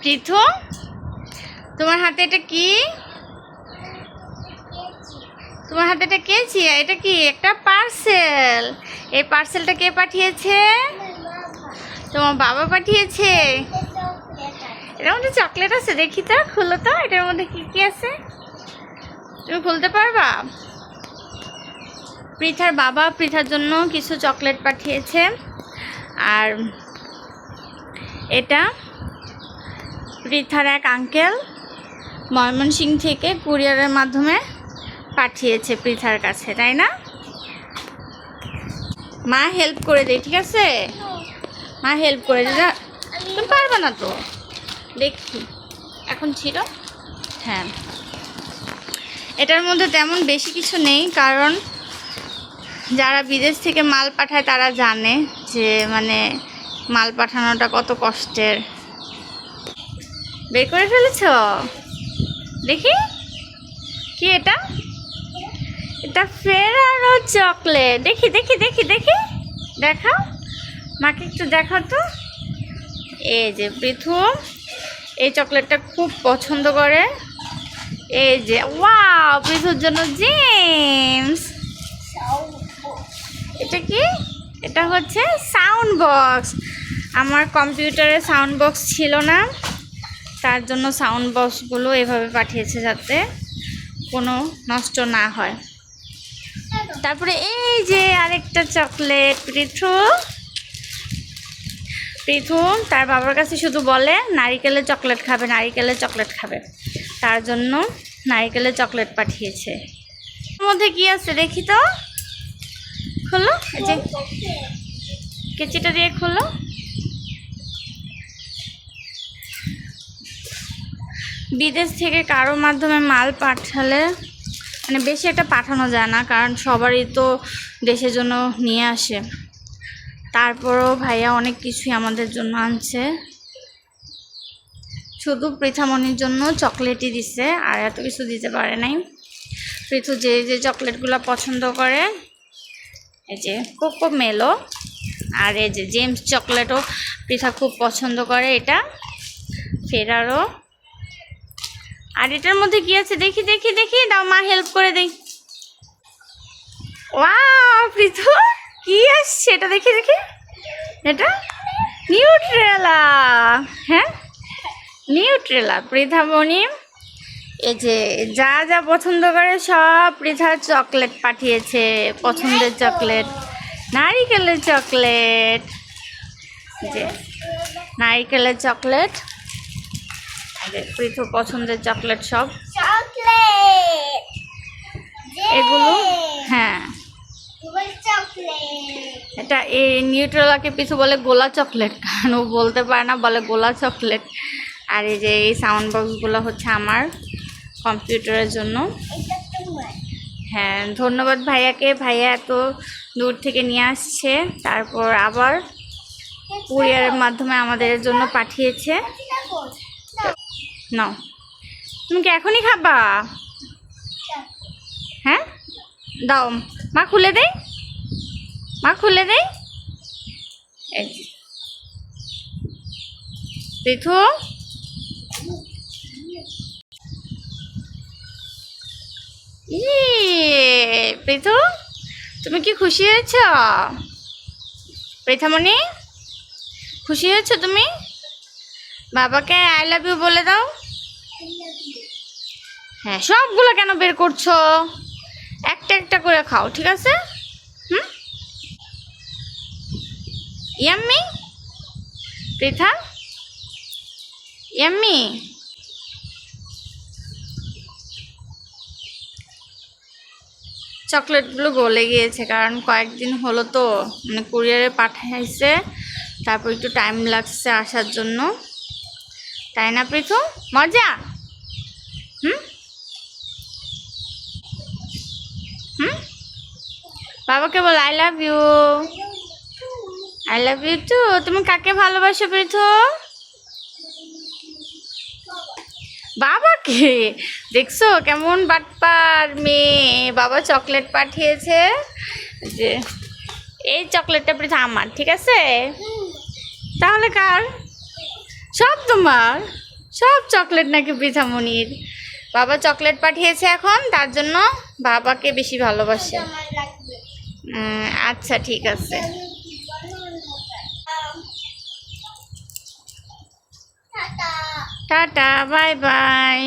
পৃথু, তোমার হাতে এটা কি? তোমার হাতে এটা কে চিয়া এটা কি? একটা পার্সেল। এই পার্সেলটা কে পাঠিয়েছে? তোমার বাবা পাঠিয়েছে। এটার মধ্যে চকলেট আছে, দেখি তো, খুলো তো। এটার মধ্যে কি কি আছে? তুমি খুলতে পারবা? পৃথার বাবা পৃথার জন্য কিছু চকলেট পাঠিয়েছে। আর এটা পৃথার এক আঙ্কেল ময়মনসিং থেকে কুরিয়ারের মাধ্যমে পাঠিয়েছে পৃথার কাছে, তাই না? মা হেল্প করে দেয় ঠিক আছে? মা হেল্প করে দিলে তুমি পারবে না তো। দেখি। এখন ছিল? হ্যাঁ। এটার মধ্যে তেমন বেশি কিছু নেই, কারণ যারা বিদেশ থেকে মাল পাঠায় তারা জানে যে মানে মাল পাঠানোটা কত কষ্টের। বের করে ফেলেছ? দেখি। কি এটা? এটা ফেরানো চকলেট। দেখি দেখি দেখি দেখি। দেখাও। মাকে একটু দেখাও তো। এই যে পৃথু এই চকলেটটা খুব পছন্দ করে। এই যে, ওয়াও পৃথুর জন্য জেমস এটা কি? এটা হচ্ছে সাউন্ড বক্স। আমার কম্পিউটারে সাউন্ড বক্স ছিল না। তার জন্য সাউন্ড বক্সগুলো এভাবে পাঠিয়েছে যাতে কোনো নষ্ট না হয়। তারপরে এই যে আরেকটা চকলেট পৃথু। পৃথু তার বাবার কাছে শুধু বলে নারিকেলের চকলেট খাবে নারিকেলের চকলেট খাবে। তার জন্য নারিকেলের চকলেট পাঠিয়েছে। মধ্যে কি আছে দেখি তো? খোলো এই যে। কেচিটা দিয়ে খোলো। বিদেশ থেকে কারও মাধ্যমে মাল পাঠালে মানে বেশি একটা পাঠানো যায় না, কারণ সবারই তো দেশের জন্য নিয়ে আসে। তারপরও ভাইয়া অনেক কিছুই আমাদের জন্য আনছে। শুধু পৃথামণির জন্য চকলেটই দিছে, আর এত কিছু দিতে পারে নাই। পৃথু যে যে চকলেটগুলো পছন্দ করে, এই যে কোকো মেলো, আর এই যে জেমস চকলেটও পৃথা খুব পছন্দ করে এটা। ফেরারও আর এটার মধ্যে কি আছে? দেখি দেখি দেখি। দাও মা হেল্প করে দেই। ওয়াও পৃথু কি আসছে? এটা দেখি দেখি। এটা? নিউট্রেলা হ্যাঁ? নিউট্রেলা পৃথা পৃথামণি এই যে, যা যা পছন্দ করে সব পৃথা চকলেট পাঠিয়েছে। পছন্দের চকলেট নারিকেলের চকলেট যে, নারিকেলের চকলেট এই যে পৃথু পছন্দের চকলেট সব। এগুলো? হ্যাঁ। এটা এই নিউট্রেলাকে পিছু বলে গোলা চকলেট কারণ ও বলতে পারে না বলে গোলা চকলেট আর এই যে এই সাউন্ড বক্সগুলো হচ্ছে আমার কম্পিউটারের জন্য। হ্যাঁ ধন্যবাদ ভাইয়াকে। ভাইয়া এত দূর থেকে নিয়ে আসছে। তারপর আবার কুরিয়ারের মাধ্যমে আমাদের জন্য পাঠিয়েছে। নাও। তুমি কি এখনই খাবা? হ্যাঁ? দাও। মা খুলে দেই। মা খুলে দেই। যে। পৃথু ইয়ে তুমি কি খুশি হয়েছ? পৃথামণি, খুশি হয়েছ তুমি? বাবাকে আই লাভ ইউ বলে দাও। হ্যাঁ সবগুলো কেন বের করছ? একটা একটা করে খাও, ঠিক আছে? হুম? ইয়াম্মি? পৃথা? ইয়াম্মি? চকলেটগুলো গলে গিয়েছে, কারণ কয়েকদিন হলো তো মানে কুরিয়ারে পাঠাইছে, তারপর একটু টাইম লাগছে আসার জন্য। তাই না পৃথু মজা? হুম? হুম? বাবাকে বল I love you I love you too তুমি কাকে ভালোবাসো পৃথু বাবাকে? দেখছ কেমন বাটপার মেয়ে। বাবা চকলেট পাঠিয়েছে। যে, এই চকলেটটা পৃথা আমার, ঠিক আছে? তাহলে কার? সব তোমার। সব চকলেট নাকি পৃথামণির বাবা চকলেট পাঠিয়েছে এখন, তার জন্য বাবাকে বেশি ভালোবাসে। আচ্ছা ঠিক আছে। Tata, bye bye.